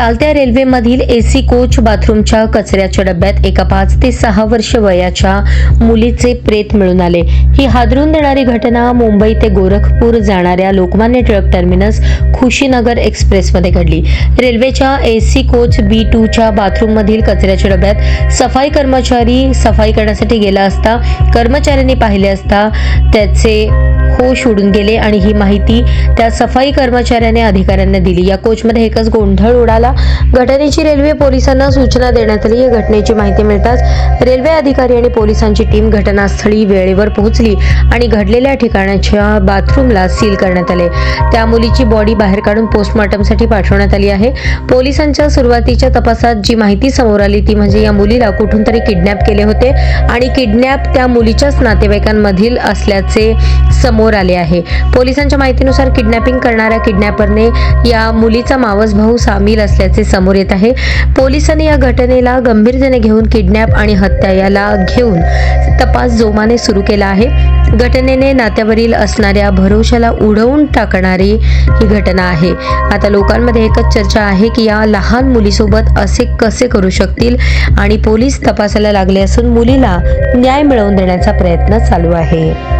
चालत्या रेल्वेमधील AC coach बाथरूमच्या कचऱ्याच्या डब्यात एका पाच ते सहा वर्ष वयाच्या मुलीचे प्रेत मिळून आले. ही हादरून देणारी घटना मुंबई ते गोरखपूर जाणाऱ्या लोकमान्य टिळक टर्मिनस खुशीनगर एक्सप्रेसमध्ये घडली. रेल्वेच्या एसी कोच बी टूच्या बाथरूममधील कचऱ्याच्या डब्यात सफाई कर्मचारी सफाई करण्यासाठी गेला असता कर्मचाऱ्यांनी पाहिले असता त्याचे होश उडून गेले आणि ही माहिती त्या सफाई कर्मचाऱ्याने अधिकाऱ्यांना दिली. या कोचमध्ये एकच गोंधळ उडाला घटनेची रेल्वे पोलिसांना सूचना देण्यात आली या घटनेची माहिती मिळताच रेल्वे अधिकारी आणि पोलिसांची टीम घटनास्थळी वेळेवर पोहोचली आणि घडलेल्या ठिकाणाच्या बाथरूमला सील करण्यात आले. त्या मुलीची बॉडी बाहेर काढून पोस्टमॉर्टमसाठी पाठवण्यात आली आहे. पोलिसांच्या सुरुवातीच्या तपासात जी माहिती समोर आली ती म्हणजे या मुलीला कुठून तरी किडनॅप केले होते आणि किडनॅप त्या मुलीच्याच नातेवाईकांमधील असल्याचे समोर आले आहे. पोलिसांच्या माहितीनुसार किडनॅपिंग करणाऱ्या किडनॅपरने या मुलीचा मावस भाऊ सामील असल्याचे समोर येत आहे. पोलिसांनी या घटनेला गंभीरतेने घेऊन किडनॅप आणि हत्या याला घेऊन तपास जोमाने सुरू केला आहे. घटनेने नात्यावरील असणाऱ्या भरोशाला उडवून टाकणारी ही घटना आहे. आता लोकांमध्ये एकच चर्चा आहे की या लहान मुलीसोबत असे कसे करू शकतील आणि पोलीस तपासाला लागले असून मुलीला न्याय मिळवून देण्याचा प्रयत्न चालू आहे.